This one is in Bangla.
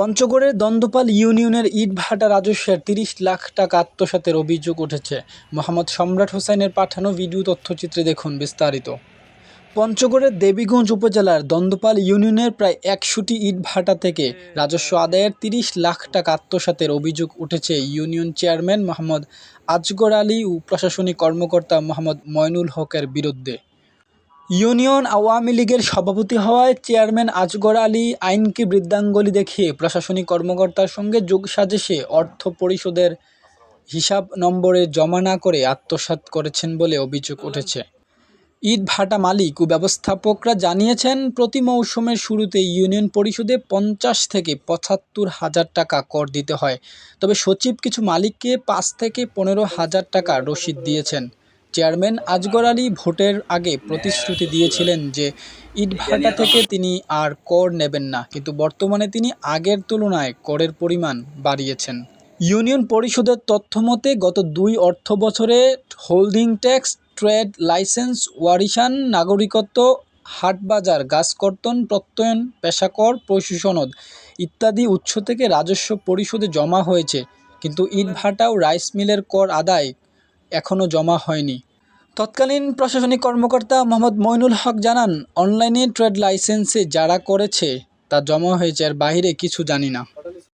পঞ্চগড়ের দন্দপাল ইউনিয়নের ইটভাটা রাজস্বের তিরিশ লাখ টাকা আত্মসাতের অভিযোগ উঠেছে। মোহাম্মদ সম্রাট হোসেনের পাঠানো ভিডিও তথ্যচিত্রে দেখুন বিস্তারিত। পঞ্চগড়ের দেবীগঞ্জ উপজেলার দন্দপাল ইউনিয়নের প্রায় একশোটি ইটভাটা থেকে রাজস্ব আদায়ের তিরিশ লাখ টাকা আত্মসাতের অভিযোগ উঠেছে ইউনিয়ন চেয়ারম্যান মোহাম্মদ আজগর আলী ও প্রশাসনিক কর্মকর্তা মোহাম্মদ ময়নুল হকের বিরুদ্ধে। ইউনিয়ন আওয়ামী লীগের সভাপতি হওয়ায় চেয়ারম্যান আজগর আলী আইনকে বৃদ্ধাঙ্গলি দেখিয়ে প্রশাসনিক কর্মকর্তার সঙ্গে যোগ সাজেশে অর্থ পরিশোধের হিসাব নম্বরে জমা না করে আত্মসাৎ করেছেন বলে অভিযোগ উঠেছে। ইট ভাটা মালিক ও ব্যবস্থাপকরা জানিয়েছেন, প্রতি মৌসুমের শুরুতে ইউনিয়ন পরিষদে পঞ্চাশ থেকে পঁচাত্তর হাজার টাকা কর দিতে হয়। তবে সচিব কিছু মালিককে পাঁচ থেকে পনেরো হাজার টাকা রসিদ দিয়েছেন। চেয়ারম্যান আজগর আলী ভোটের আগে প্রতিশ্রুতি দিয়েছিলেন যে ইটভাটা থেকে তিনি আর কর নেবেন না, কিন্তু বর্তমানে তিনি আগের তুলনায় করের পরিমাণ বাড়িয়েছেন। ইউনিয়ন পরিষদের তথ্য মতে গত দুই অর্থ বছরে হোল্ডিং ট্যাক্স, ট্রেড লাইসেন্স, ওয়ারিশান, নাগরিকত্ব, হাটবাজার গাছ কর্তন প্রত্যয়ন, পেশাকর, পশু সনদ ইত্যাদি উৎস থেকে রাজস্ব পরিশোধে জমা হয়েছে, কিন্তু ইটভাটা ও রাইস মিলের কর আদায় এখনও জমা হয়নি। তৎকালীন প্রশাসনিক কর্মকর্তা মোহাম্মদ মইনুল হক জানান, অনলাইনে ট্রেড লাইসেন্সে যারা করেছে, তা জমা হয়েছে আর বাহিরে কিছু জানি না।